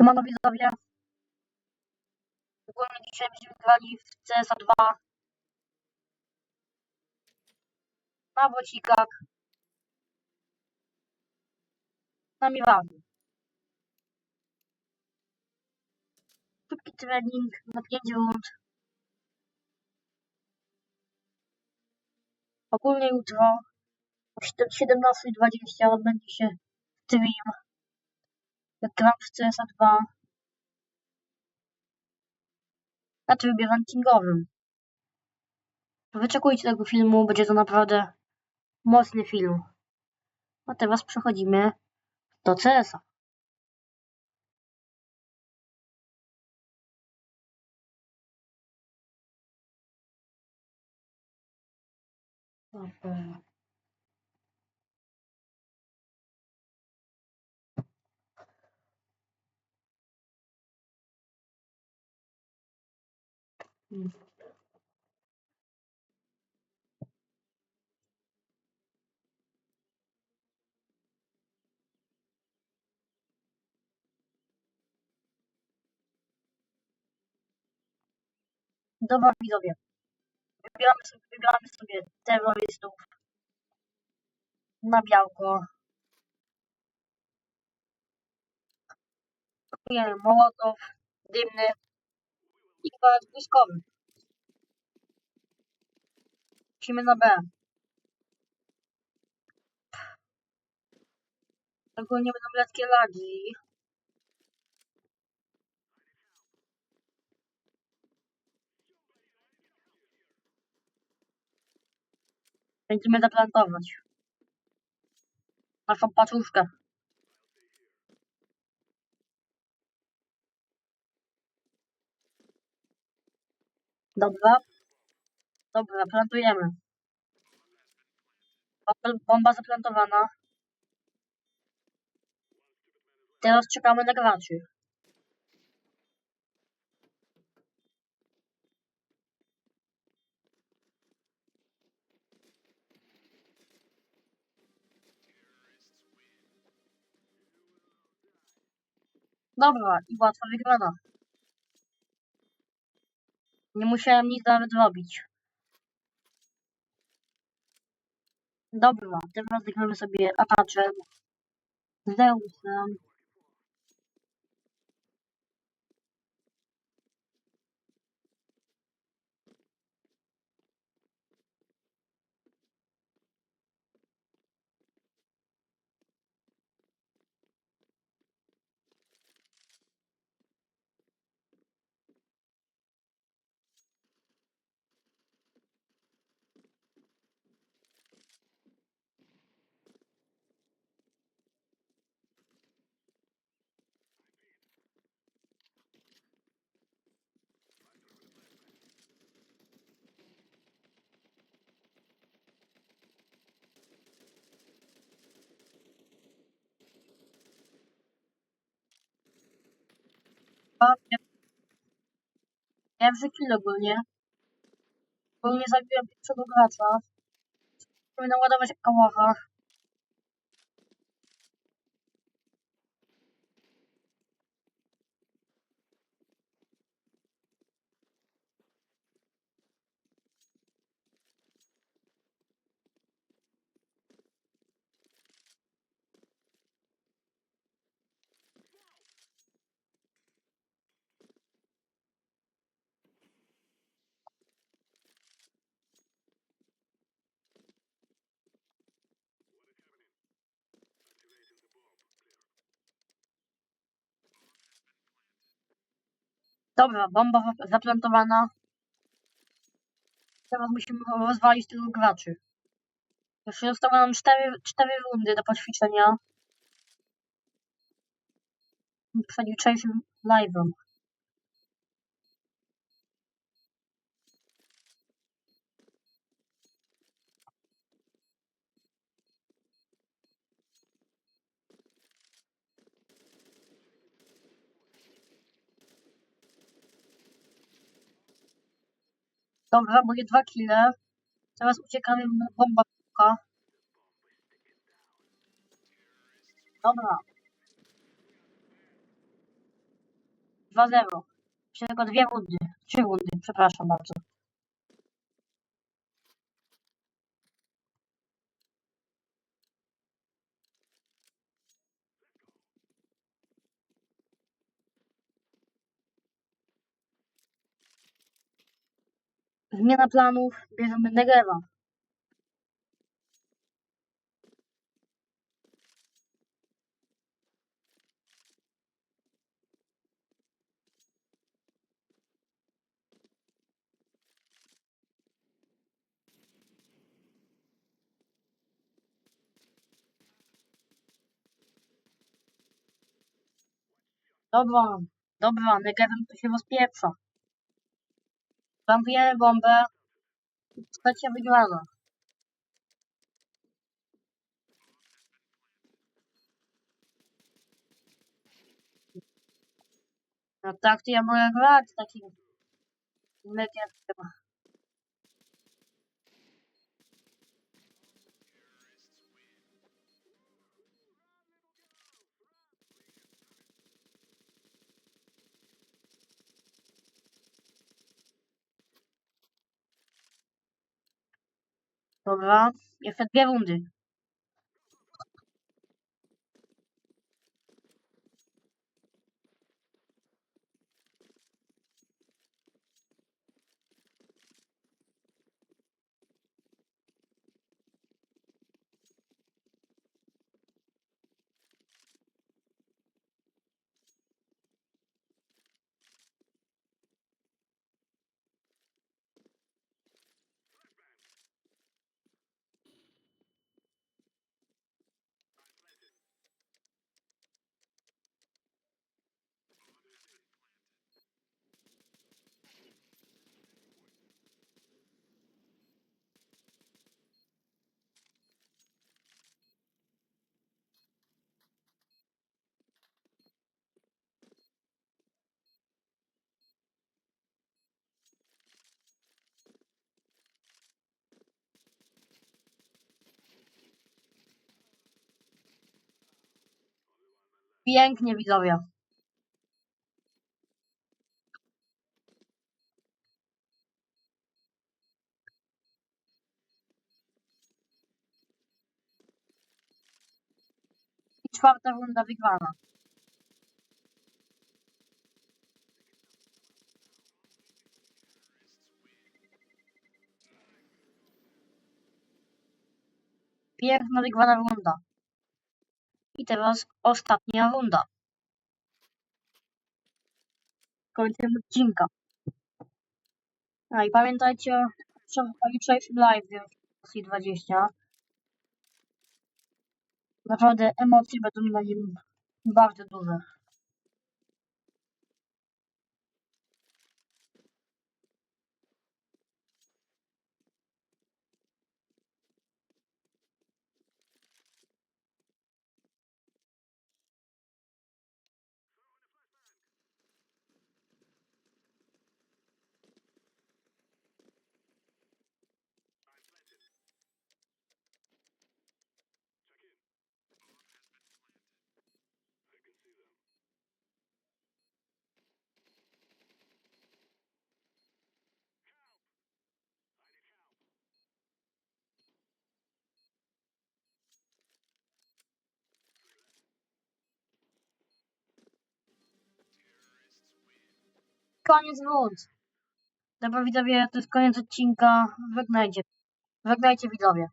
Siemano widzowie. Ogólnie dzisiaj będziemy grali w CSA 2. Na bocikach. Na Miwaniu. Szybki trening na 5 rund. Ogólnie jutro o 17.20 odbędzie się stream. Jak gram w CSA 2. na trybie rankingowym. Wyczekujcie tego filmu, będzie to naprawdę mocny film. A teraz przechodzimy do CS-a. Dobra. Hmm. Dobra widzowie. Wybieramy sobie, wybieramy sobie terrorystów na białko. Kupujemy mołotow, dymny i gwarant błyskowy. Musimy na B. Ogólnie będą lekkie lagi. Będziemy zaplantować naszą paczuszkę. Dobra. Dobra, plantujemy. Bomba- zaplantowana. Teraz czekamy na graczy. Dobra, i łatwa wygrana. Nie musiałem nic nawet robić. Dobra, teraz zagramy sobie Apache, Zeusem. A, Pierwszy kill ogólnie. Ogólnie zabiłem pierwszego gracza. Musimy naładować kałacha. Dobra, bomba wa- zaplantowana. Teraz musimy rozwalić tylu graczy. Jeszcze zostały nam 4, 4 rundy do poćwiczenia. Przed jutrzejszym live'em. Dobra, moje dwa kile. Teraz uciekamy bomba. puka. Dobra. 2-0. Jeszcze tylko dwie rundy. Trzy rundy, przepraszam bardzo. Zmiana planów, bierzemy Negewa. Dobra, dobra, Negewem to się rozpieprza. Plantujemy bombę. Trzecia wygrana. No tak to ja mogę grać takim mykiem. Dobra, jeszcze dwie rundy. Pięknie widzowie. I czwarta runda wygrana. Piękna wygrana runda. I teraz ostatnia runda. Kończymy odcinka. A i pamiętajcie o jutrzejszym live w 20. Naprawdę emocje będą na nim bardzo duże. Koniec rund. Dobra widzowie, to jest koniec odcinka. Żegnajcie. Żegnajcie widzowie.